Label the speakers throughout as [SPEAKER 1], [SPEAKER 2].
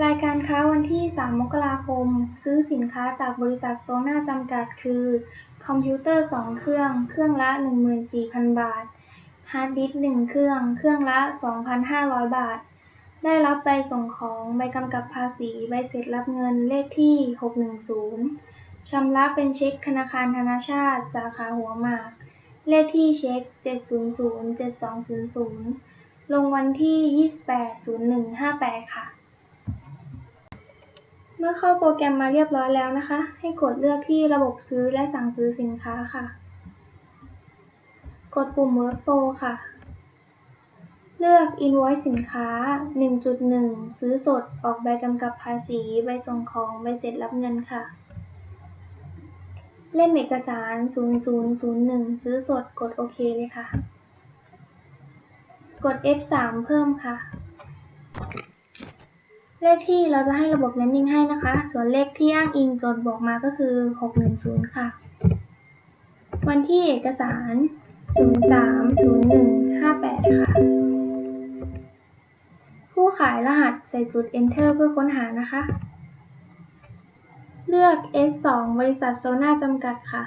[SPEAKER 1] รายการค้าวันที่ 3 มกราคม ซื้อสินค้าจากบริษัทโซน่าจำกัด คือ คอมพิวเตอร์ 2 เครื่อง เครื่องละ 14,000 บาท ฮาร์ดดิสก์1เครื่อง เครื่องละ 2,500 บาท ได้รับใบส่งของ ใบกำกับภาษี ใบเสร็จรับเงิน เลขที่ 610 ชำระเป็นเช็คธนาคารธนาชาติ สาขาหัวหมาก เลขที่เช็ค 7007200 ลงวันที่ 28/01/58 ค่ะ มื่อเข้าโปรแกรมมาเรียบร้อยแล้วนะคะ ให้กดเลือกที่ระบบซื้อและสั่งซื้อสินค้าค่ะ กดปุ่ม Workflow ค่ะ เลือก Invoice สินค้า 1.1 ซื้อสด ออกใบกำกับภาษี ใบส่งของ ใบเสร็จรับเงินค่ะ เล่มเอกสาร 0001 ซื้อสด กดโอเคเลยค่ะ กด F3 เพิ่มค่ะ เลขที่เราจะให้ระบบ Landing ให้นะคะ ส่วนเลขที่อ้างอิงโจทย์บอกมาก็คือ 610 ค่ะ วันที่เอกสาร 030158 ค่ะ ผู้ขายรหัสใส่จุด Enter เพื่อค้นหานะคะ เลือก S2 บริษัทโซน่าจำกัดค่ะ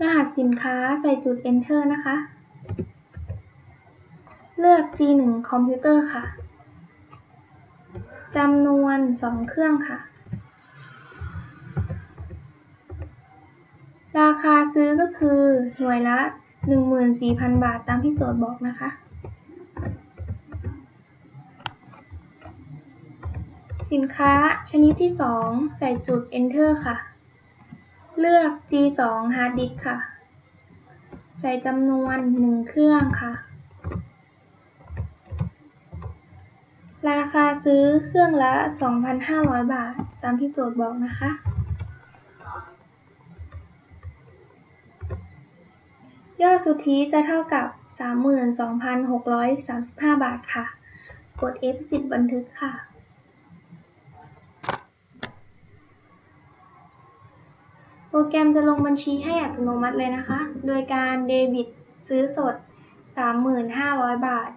[SPEAKER 1] รหัสสินค้าใส่จุด Enter นะคะ เลือก G1 คอมพิวเตอร์ค่ะ จำนวน 2 เครื่องค่ะ ราคาซื้อก็คือหน่วยละ 14,000 บาทตามที่โจทย์บอกนะคะ สินค้าชนิดที่ 2 ใส่จุด Enter ค่ะ เลือก G2 Hard Disk ค่ะ ใส่จำนวน 1 เครื่องค่ะ ราคาซื้อเครื่องละ 2,500 บาท ตามที่โจทย์บอกนะคะ ยอดสุทธิจะเท่ากับ 32,635 บาทค่ะ กด F10 บันทึกค่ะ โปรแกรมจะลงบัญชีให้อัตโนมัติเลยนะคะ โดยการเดบิตซื้อสด 3,500 บาท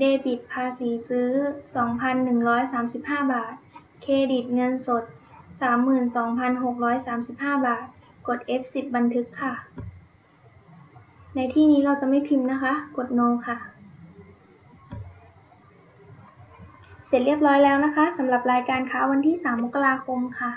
[SPEAKER 1] เดบิตภาษีซื้อ 2,135 บาท เครดิตเงินสด 32,635 บาท กด F10 บันทึกค่ะ ในที่นี้เราจะไม่พิมพ์นะคะ กด No ค่ะ เสร็จเรียบร้อยแล้วนะคะสำหรับรายการค้าวันที่ 3 มกราคมค่ะ